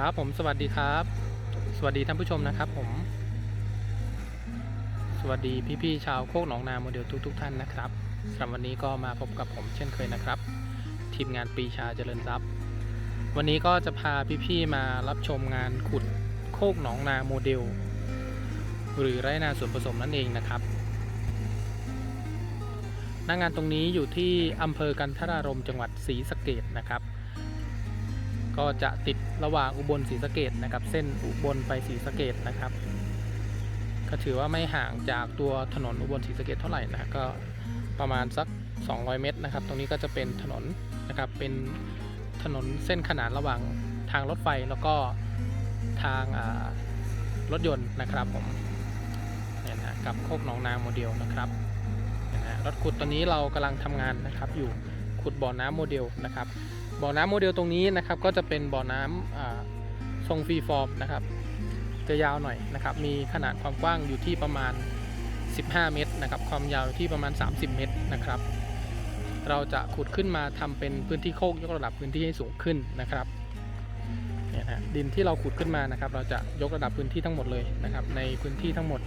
ครับผมสวัสดีครับ สวัสดีท่านผู้ชมนะครับผม สวัสดีพี่ๆชาวโคกหนองนาโมเดลทุกๆทท่านนะครับสำหรับวันนี้ก็มาพบกับผมเช่นเคยนะครับ ทีมงานปีชาเจริญทรัพย์ วันนี้ก็จะพาพี่ๆมารับชมงานขุดโคกหนองนาโมเดล หรือไรนาส่วนผสมนั่นเองนะครับหน้างานตรงนี้อยู่ที่อำเภอกันทรารมจังหวัดศรีสะเกดนะครับ ก็จะติดระหว่างอุบลศรีสะเกดนะครับ เส้นอุบลไปศรีสะเกดนะครับ ก็ถือว่าไม่ห่างจากตัวถนนอุบลศรีสะเกดเท่าไหร่นะก็ประมาณสัก 200 เมตรนะครับ ตรงนี้ก็จะเป็นถนนนะครับเป็นถนนเส้นขนานระหว่างทางรถไฟแล้วก็ทางรถยนต์นะครับผมเนี่ยนะกับโคกหนองนาโมเดลนะครับนะรถขุดตอนนี้เรากำลังทำงานนะครับอยู่ขุดบ่อน้ำโมเดลนะครับ บ่อน้ำโมเดลตรงนี้นะครับ ก็จะเป็นบ่อน้ำอ่าทรงฟรีฟอร์มนะครับ จะยาวหน่อยนะครับ มีขนาดความกว้างอยู่ที่ประมาณ 15 เมตรนะครับ ความยาวที่ประมาณ 30 เมตรนะครับ เราจะขุดขึ้นมาทำเป็นพื้นที่โคกยกระดับพื้นที่ให้สูงขึ้นนะครับเนี่ยนะดินที่เราขุดขึ้นมานะครับ เราจะยกระดับพื้นที่ทั้งหมดเลยนะครับ ในพื้นที่ทั้งหมด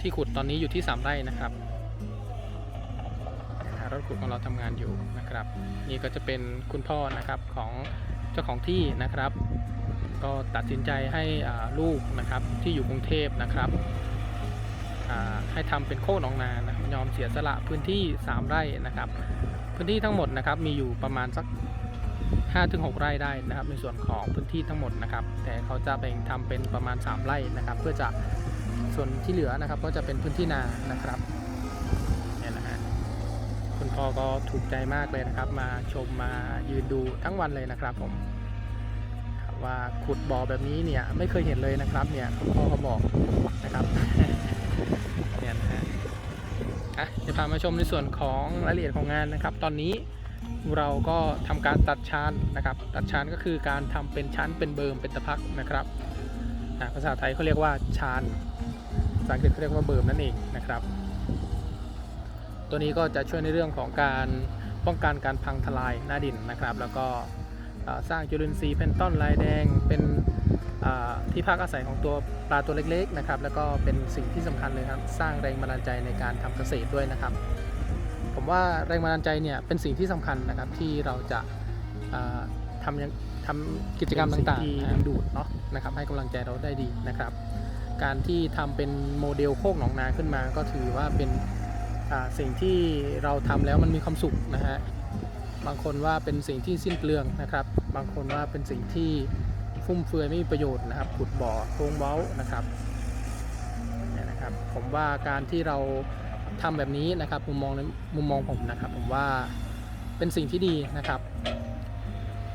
ที่ขุดตอนนี้อยู่ที่ 3 ไร่นะครับ รถขุดของเราทำงานอยู่นะครับ นี่ก็จะเป็นคุณพ่อนะครับของเจ้าของที่นะครับ ก็ตัดสินใจให้ลูกนะครับที่อยู่กรุงเทพนะครับให้ทำเป็นโคกหนองนานะยอมเสียสละพื้นที่ 3 ไร่นะครับ พื้นที่ทั้งหมดนะครับมีอยู่ประมาณสัก5-6 ไร่ได้นะครับ ในส่วนของพื้นที่ทั้งหมดนะครับ แต่เขาจะแบ่งทำเป็นประมาณ 3 ไร่นะครับ เพื่อจะส่วนที่เหลือนะครับก็จะเป็นพื้นที่นานะครับ พ่อก็ถูกใจมากเลยนะครับ มาชมมายืนดูทั้งวันเลยนะครับผมว่าขุดบ่อแบบนี้เนี่ยไม่เคยเห็นเลยนะครับเนี่ยพ่อเขาบอกนะครับเนี่ยนะฮะอะจะพามาชมในส่วนของรายละเอียดของงานนะครับ ตอนนี้เราก็ทำการตัดชานนะครับ ตัดชานก็คือการทำเป็นชั้นเป็นเบิร์มเป็นตะพักนะครับภาษาไทยเขาเรียกว่าชานภาษาอังกฤษเขาเรียกว่าเบิร์มนั่นเองนะครับ ตัวนี้ก็จะช่วยในเรื่องของการป้องกันการพังทลายหน้าดินนะครับ แล้วก็เอ่อสร้างจุลินทรีย์เป็นต้นลายแดงเป็นอ่าที่พักอาศัยของตัวปลาตัวเล็กๆนะครับแล้วก็เป็นสิ่งที่สำคัญเลยครับสร้างแรงบันดาลใจในการทำเกษตรด้วยนะครับ ผมว่าแรงบันดาลใจเนี่ยเป็นสิ่งที่สำคัญนะครับที่เราจะอ่าทำยังทำกิจกรรมต่างๆที่ดึงดูดเนาะนะครับให้กำลังใจเราได้ดีนะครับ การที่ทำเป็นโมเดลโคกหนองนาขึ้นมาก็ถือว่าเป็นอ่า สิ่งที่เราทำแล้วมันมีความสุขนะฮะบางคนว่าเป็นสิ่งที่สิ้นเปลืองนะครับ บางคนว่าเป็นสิ่งที่ฟุ่มเฟือยไม่มีประโยชน์นะครับขุดบ่อโค้งเว้านะครับนี่นะครับ ผมว่าการที่เราทำแบบนี้นะครับมุมมองมุมมองผมนะครับ ผมว่าเป็นสิ่งที่ดีนะครับ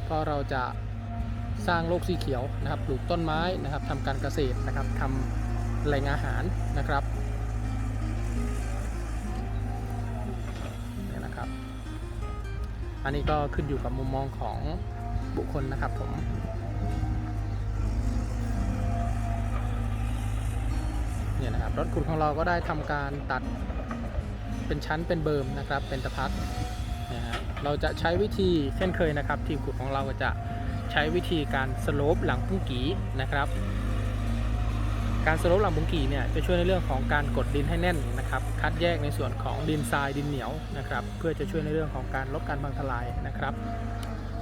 ก็เราจะสร้างโลกสีเขียวนะครับปลูกต้นไม้นะครับทำการเกษตรนะครับทำแหล่งอาหารนะครับ อันนี้ก็ขึ้นอยู่กับมุมมองของบุคคลนะครับผมเนี่ยนะครับรถขุดของเราก็ได้ทำการตัดเป็นชั้นเป็นเบิร์มนะครับ เป็นตะพักนะฮะเราจะใช้วิธีเช่นเคยนะครับ ทีมขุดของเราก็จะใช้วิธีการสโลปหลังพุ่งกีนะครับ การสโลปหลังบุงกีเนี่ยจะช่วยในเรื่องของการกดดินให้แน่นนะครับ คัดแยกในส่วนของดินทรายดินเหนียวนะครับ เพื่อจะช่วยในเรื่องของการลดการพังทลายนะครับ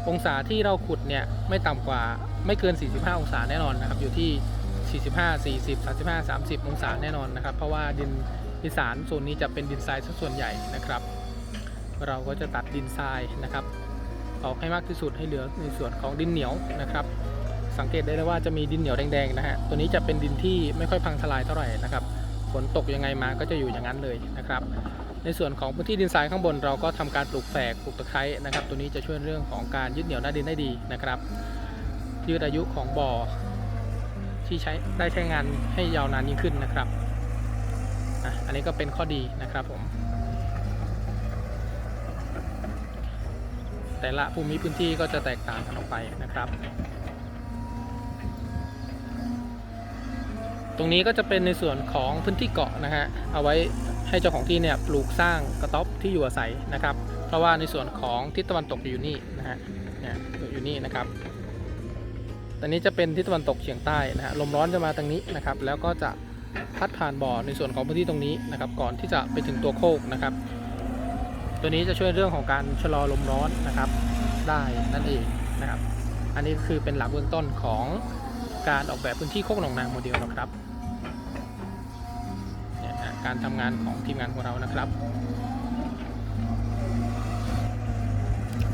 องศาที่เราขุดเนี่ยไม่ต่ำกว่าไม่เกิน 45 องศาแน่นอนนะครับ อยู่ที่ 45 40 35 30 องศาแน่นอนนะครับ เพราะว่าดินอีสานโซนนี้จะเป็นดินทรายซะส่วนใหญ่นะครับ เราก็จะตัดดินทรายนะครับออกให้มากที่สุดให้เหลือในส่วนของดินเหนียวนะครับ สังเกตได้เลยว่าจะมีดินเหนียวแดงๆนะฮะตัวนี้จะเป็นดินที่ไม่ค่อยพังทลายเท่าไหร่นะครับฝนตกยังไงมาก็จะอยู่อย่างนั้นเลยนะครับ ในส่วนของพื้นที่ดินทรายข้างบนเราก็ทำการปลูกแฝกปลูกตะไคร้นะครับ ตัวนี้จะช่วยเรื่องของการยึดเหนี่ยวหน้าดินได้ดีนะครับ ยืดอายุของบ่อ ที่ใช้ได้ใช้งานให้ยาวนานยิ่งขึ้นนะครับอันนี้ก็เป็นข้อดีนะครับผมแต่ละภูมิพื้นที่ก็จะแตกต่างกันออกไปนะครับ รงนี้ก็จะเป็นในส่วนของพื้นที่เกาะนะฮะเอาไว้ให้เจ้าของที่เนี่ยปลูกสร้างกระต๊อบที่อยู่อาศัยนะครับ เพราะว่าในส่วนของทิศตะวันตกอยู่นี่นะฮะเนี่ยอยู่นี่นะครับตอนนี้จะเป็นทิศตะวันตกเฉียงใต้นะฮะลมร้อนจะมาทางนี้นะครับ แล้วก็จะพัดผ่านบ่อในส่วนของพื้นที่ตรงนี้นะครับ ก่อนที่จะไปถึงตัวโคกนะครับ ตัวนี้จะช่วยเรื่องของการชะลอลมร้อนนะครับ ได้นั่นเองนะครับ อันนี้คือเป็นหลักเบื้องต้นของการออกแบบพื้นที่โคกหนองนาโมเดลนะครับ การทำงานของทีมงานของเรานะครับ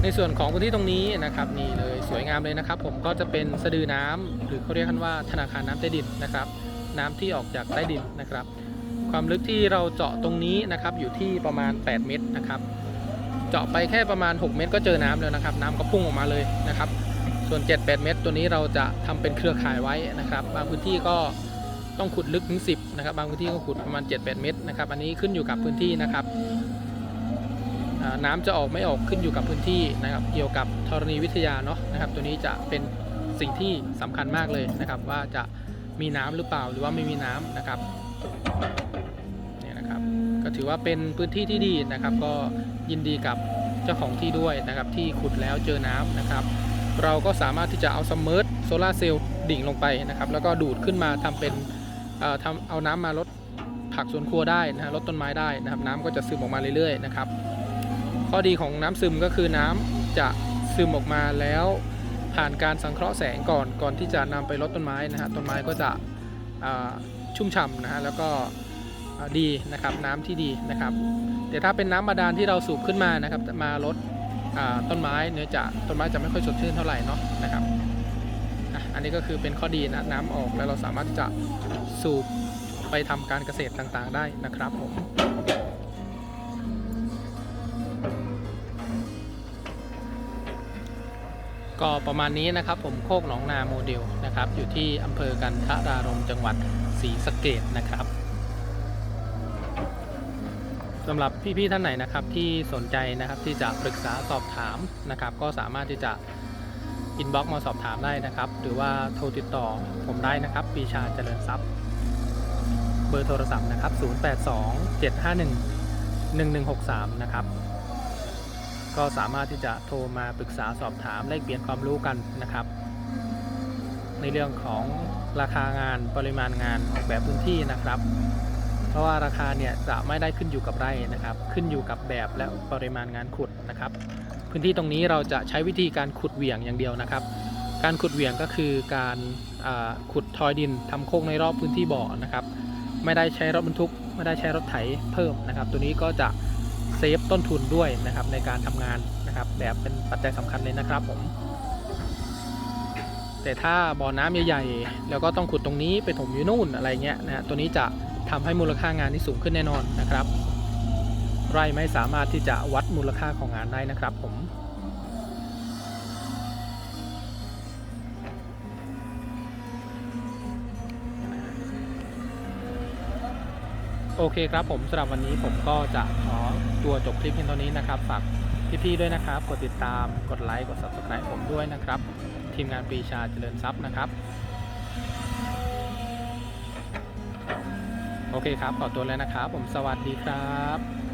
ในส่วนของพื้นที่ตรงนี้นะครับนี่เลยสวยงามเลยนะครับ ผมก็จะเป็นสะดือน้ำหรือเขาเรียกกันว่าธนาคารน้ำใต้ดินนะครับ น้ำที่ออกจากใต้ดินนะครับ ความลึกที่เราเจาะตรงนี้นะครับอยู่ที่ประมาณ 8 เมตรนะครับ เจาะไปแค่ประมาณ 6 เมตร ก็เจอน้ำแล้วนะครับ น้ำก็พุ่งออกมาเลยนะครับ ส่วน 7-8 เมตร ตัวนี้เราจะทำเป็นเครือข่ายไว้นะครับ บางพื้นที่ก็ ต้องขุดลึกถึง 10 นะครับ บางพื้นที่ก็ขุดประมาณ 7-8 เมตรนะครับ อันนี้ขึ้นอยู่กับพื้นที่นะครับ น้ำจะออกไม่ออกขึ้นอยู่กับพื้นที่นะครับ เกี่ยวกับธรณีวิทยาเนาะนะครับ ตัวนี้จะเป็นสิ่งที่สำคัญมากเลยนะครับ ว่าจะมีน้ำหรือเปล่าหรือว่าไม่มีน้ำนะครับเนี่ยนะครับ ก็ถือว่าเป็นพื้นที่ที่ดีนะครับ ก็ยินดีกับเจ้าของที่ด้วยนะครับ ที่ขุดแล้วเจอน้ำนะครับ เราก็สามารถที่จะเอาสมมิร์ทโซลาเซลล์ดิ่งลงไปนะครับ แล้วก็ดูดขึ้นมาทำเป็น ทำเอาน้ำมาลดผักสวนครัวได้นะฮะลดต้นไม้ได้นะครับ น้ำก็จะซึมออกมาเรื่อยๆนะครับ ข้อดีของน้ำซึมก็คือน้ำจะซึมออกมาแล้วผ่านการสังเคราะห์แสงก่อนก่อนที่จะนำไปลดต้นไม้นะฮะต้นไม้ก็จะชุ่มฉ่ำนะฮะแล้วก็ดีนะครับน้ำที่ดีนะครับ แต่ถ้าเป็นน้ำบาดาลที่เราสูบขึ้นมานะครับมาลดต้นไม้เนื้อจะต้นไม้จะไม่ค่อยสดชื่นเท่าไหร่เนาะนะครับ อันนี้ก็คือเป็นข้อดีนะน้ำออกแล้วเราสามารถจะสูบไปทำการเกษตรต่างๆได้นะครับผมก็ประมาณนี้นะครับผมโคกหนองนาโมเดลนะครับ อยู่ที่อำเภอกันทรารมจังหวัดศรีสะเกดนะครับสำหรับพี่ๆท่านไหนนะครับที่สนใจนะครับที่จะปรึกษาสอบถามนะครับ ก็สามารถที่จะ อินบ็อกซ์มาสอบถามได้นะครับ หรือว่าโทรติดต่อผมได้นะครับปีชาเจริญทรัพย์ เบอร์โทรศัพท์นะครับ 082 751 1163 นะครับ ก็สามารถที่จะโทรมาปรึกษาสอบถามแลกเปลี่ยนความรู้กันนะครับ ในเรื่องของราคางานปริมาณงานออกแบบพื้นที่นะครับ เพราะว่าราคาเนี่ยจะไม่ได้ขึ้นอยู่กับไร่นะครับ ขึ้นอยู่กับแบบและปริมาณงานขุดนะครับ พื้นที่ตรงนี้เราจะใช้วิธีการขุดเหวี่ยงอย่างเดียวนะครับ การขุดเหวี่ยงก็คือการขุดทอยดินทำโค้งในรอบพื้นที่บ่อนะครับ ไม่ได้ใช้รถบรรทุก ไม่ได้ใช้รถไถเพิ่มนะครับ ตัวนี้ก็จะเซฟต้นทุนด้วยนะครับในการทำงานนะครับแบบเป็นปัจจัยสำคัญเลยนะครับผมแต่ถ้าบ่อน้ำใหญ่ๆแล้วก็ต้องขุดตรงนี้ไปถมอยู่นู่นอะไรเงี้ยนะฮะตัวนี้จะทำให้มูลค่างานที่สูงขึ้นแน่นอนนะครับ ไร่ไม่สามารถที่จะวัดมูลค่าของงานได้นะครับผมโอเคครับผมสำหรับวันนี้ผมก็จะขอตัวจบคลิปเพียงเท่านี้นะครับฝากพี่ๆด้วยนะครับ กดติดตามกดไลค์กด subscribe ผมด้วยนะครับ ทีมงานปีชาเจริญทรัพย์นะครับ โอเคครับขอตัวแล้วนะครับ ผมสวัสดีครับ